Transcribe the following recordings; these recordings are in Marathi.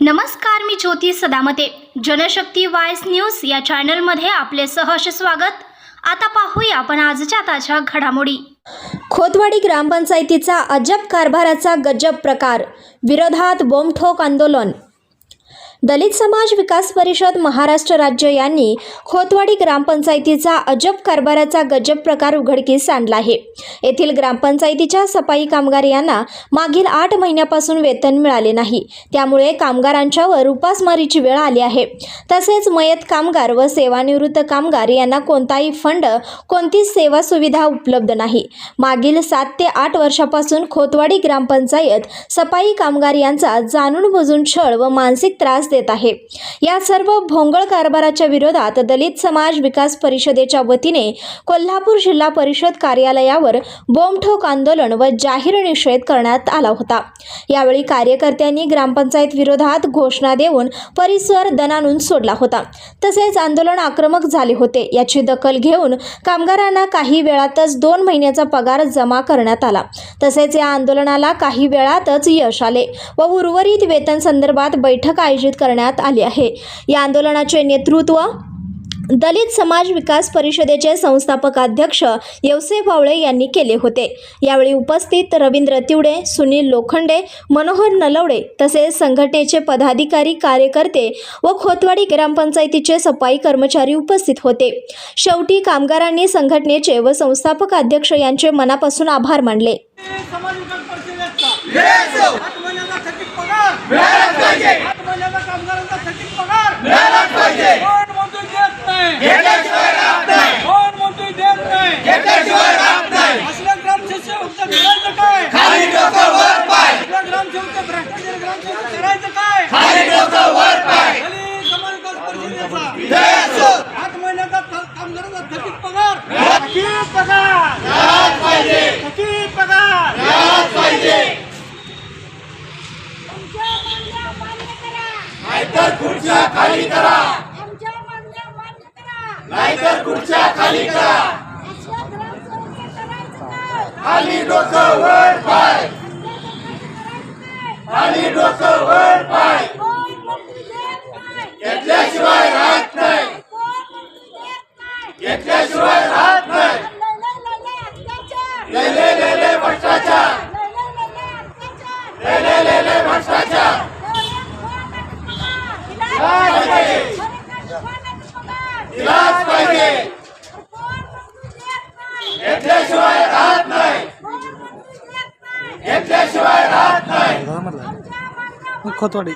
नमस्कार मी ज्योती सदामते. जनशक्ती वायस न्यूज या चॅनलमध्ये आपले सहर्ष स्वागत. आता पाहूया आपण आजच्या ताज्या घडामोडी. खोतवाडी ग्रामपंचायतीचा अजब कारभाराचा गजब प्रकार. विरोधात बोंबठोक आंदोलन. दलित समाज विकास परिषद महाराष्ट्र राज्य यांनी खोतवाडी ग्रामपंचायतीचा अजब कारभाराचा गजब प्रकार उघडकीस आणला आहे. येथील ग्रामपंचायतीच्या सफाई कामगार यांना मागील आठ महिन्यापासून वेतन मिळाले नाही. त्यामुळे कामगारांच्यावर उपासमारीची वेळ आली आहे. तसेच मयत कामगार व सेवानिवृत्त कामगार यांना कोणताही फंड कोणतीच सेवा सुविधा उपलब्ध नाही. मागील सात ते आठ वर्षापासून खोतवाडी ग्रामपंचायत सफाई कामगार यांचा जाणून बुजून छळ व मानसिक त्रास देत आहे. या सर्व भोंगळ कारभाराच्या विरोधात दलित समाज विकास परिषदेच्या वतीने कोल्हापूर जिल्हा परिषद कार्यालयावर बोंबठोक आंदोलन व जाहीर निषेध करण्यात आला होता. यावेळी कार्यकर्त्यांनी ग्रामपंचायत विरोधात घोषणा देऊन परिसर दणानून सोडला होता. तसेच आंदोलन आक्रमक झाले होते. याची दखल घेऊन कामगारांना काही वेळातच दोन महिन्याचा पगार जमा करण्यात आला. तसेच या आंदोलनाला काही वेळातच यश आले व उर्वरित वेतन संदर्भात बैठक आयोजित करण्यात आली आहे. या आंदोलनाचे नेतृत्व दलित समाज विकास परिषदेचे संस्थापक अध्यक्ष यवसे भावळे यांनी केले होते. यावेळी उपस्थित रवींद्र तिवडे सुनील लोखंडे मनोहर नलवडे तसेच संघटनेचे पदाधिकारी कार्यकर्ते व खोतवाडी ग्रामपंचायतीचे सफाई कर्मचारी उपस्थित होते. शेवटी कामगारांनी संघटनेचे व संस्थापक अध्यक्ष यांचे मनापासून आभार मानले समाज विकास परिषदेचा आठ महिन्याचा थकीत पगार आठ महिन्याचा कामगारांचा थकीत पगार कोण मंजूर देत नाही कोण मंजूर देत नाही असल्या ग्रामसेवकचं करायचं काय असल्या ग्रामसेवकचं भ्रष्टाचार ग्रामसेवक करायचं काय दलित समाज विकास परिषदेचा आठ महिन्याचा थ- कामगारांचा थकीत पगार थकीत पगार थकीत पगार आमच्या मागण्या मान्य करा नाहीतर खुर्च्या खाली करा. नाहीतर खुर्च्या खाली करा. खाली डोकं वर पाय. खाली डोकं वर पाय. घेतल्याशिवाय राहत नाही? घेतल्याशिवाय घेतल्याशिवाय राहत नाही. घेतल्याशिवाय राहत नाही. खोतवाडी.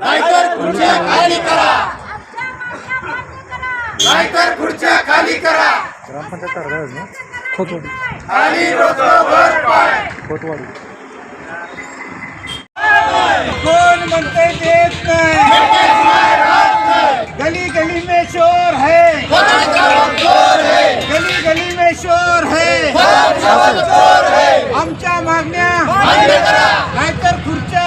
नाहीतर खुर्च्या खाली करा. नाहीतर खुर्च्या खाली करा. ग्रामपंचायत खोतवाडी. खाली वर पाय. खोतवाडी. कौन मनते देत नहीं गली गली में शोर है गली गली में शोर है आमच्या मागण्या नाहीतर खुर्च्या